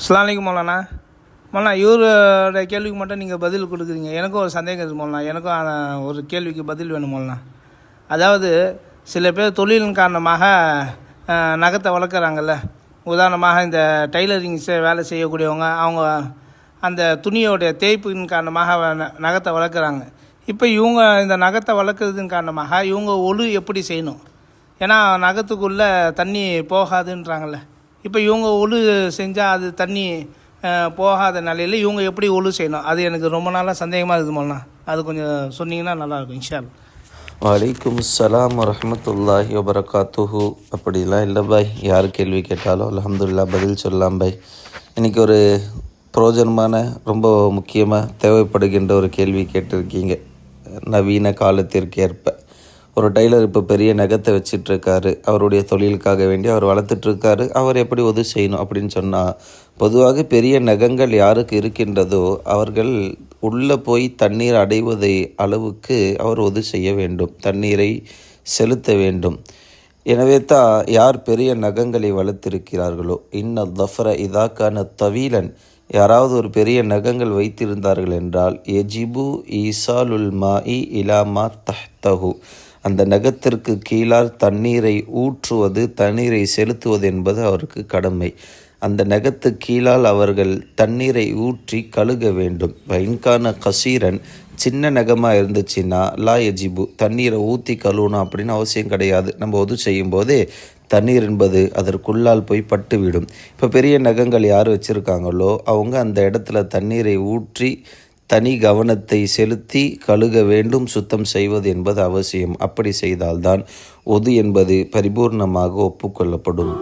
அஸ்லாமலைக்கும் மௌலானா. மௌலானா இவரோட கேள்விக்கு மட்டும் நீங்கள் பதில் கொடுக்குறீங்க. எனக்கும் ஒரு சந்தேகம் இருக்குது மௌலானா. எனக்கும் ஒரு கேள்விக்கு பதில் வேணும் மௌலானா. அதாவது சில பேர் தொழிலின் காரணமாக நகத்தை வளர்க்குறாங்கல்ல. உதாரணமாக இந்த டைலரிங் வேலை செய்யக்கூடியவங்க அவங்க அந்த துணியோடைய தேய்ப்பின் காரணமாக ந- நகத்தை வளர்க்குறாங்க. இப்போ இவங்க இந்த நகத்தை வளர்க்குறதுன் காரணமாக இவங்க ஒழு எப்படி செய்யணும்? ஏன்னா நகத்துக்குள்ளே தண்ணி போகாதுன்றாங்கல்ல. இப்போ இவங்க ஒழு செஞ்சால் அது தண்ணி போகாத நிலையில் இவங்க எப்படி ஒழு செய்யணும்? அது எனக்கு ரொம்ப நாளாக சந்தேகமாக இருக்குது மோனா அது கொஞ்சம் சொன்னீங்கன்னா நல்லாயிருக்கும் இன்ஷால் அல்லாஹ். வலைக்கும் சலாம் வரமத்துல்லாஹி வபரகாத்துஹு. அப்படிலாம் இல்லை பாய். யார் கேள்வி கேட்டாலும் அலமதுல்லா பதில் சொல்லலாம் பாய். இன்றைக்கி ஒரு பிரயோஜனமான ரொம்ப முக்கியமாக தேவைப்படுகின்ற ஒரு கேள்வி கேட்டிருக்கீங்க. நவீன காலத்திற்கு ஏற்ப ஒரு டைலர் இப்போ பெரிய நகத்தை வச்சிட்ருக்காரு. அவருடைய தொழிலுக்காக வேண்டி அவர் வளர்த்துட்ருக்காரு. அவர் எப்படி உதவி செய்யணும் அப்படின்னு சொன்னால் பொதுவாக பெரிய நகங்கள் யாருக்கு இருக்கின்றதோ அவர்கள் உள்ளே போய் தண்ணீர் அடைவதை அளவுக்கு அவர் உதவி செய்ய வேண்டும். தண்ணீரை செலுத்த வேண்டும். எனவே தான் யார் பெரிய நகங்களை வளர்த்திருக்கிறார்களோ இன்ன தஃபர இதாக்கான தவீலன் யாராவது ஒரு பெரிய நகங்கள் வைத்திருந்தார்கள் என்றால் எஜிபு ஈசாலுல் மாஇ இலாமா தஹ்தஹு அந்த நகத்திற்கு கீழால் தண்ணீரை ஊற்றுவது தண்ணீரை செலுத்துவது என்பது அவருக்கு கடமை. அந்த நகத்து கீழால் அவர்கள் தண்ணீரை ஊற்றி கழுக வேண்டும். வைன்கான கசீரன் சின்ன நகமாக இருந்துச்சுன்னா லா எஜிபு தண்ணீரை ஊற்றி கழுவணும் அப்படின்னு அவசியம் கிடையாது. நம்ம ஒது செய்யும்போதே தண்ணீர் என்பது அதற்குள்ளால் போய் பட்டுவிடும். இப்போ பெரிய நகங்கள் யார் வச்சுருக்காங்களோ அவங்க அந்த இடத்துல தண்ணீரை ஊற்றி தனி கவனத்தை செலுத்தி கழுக வேண்டும் சுத்தம் செய்வது என்பது அவசியம். அப்படி செய்தால்தான் ஒது என்பது பரிபூர்ணமாக ஒப்புக்கொள்ளப்படும்.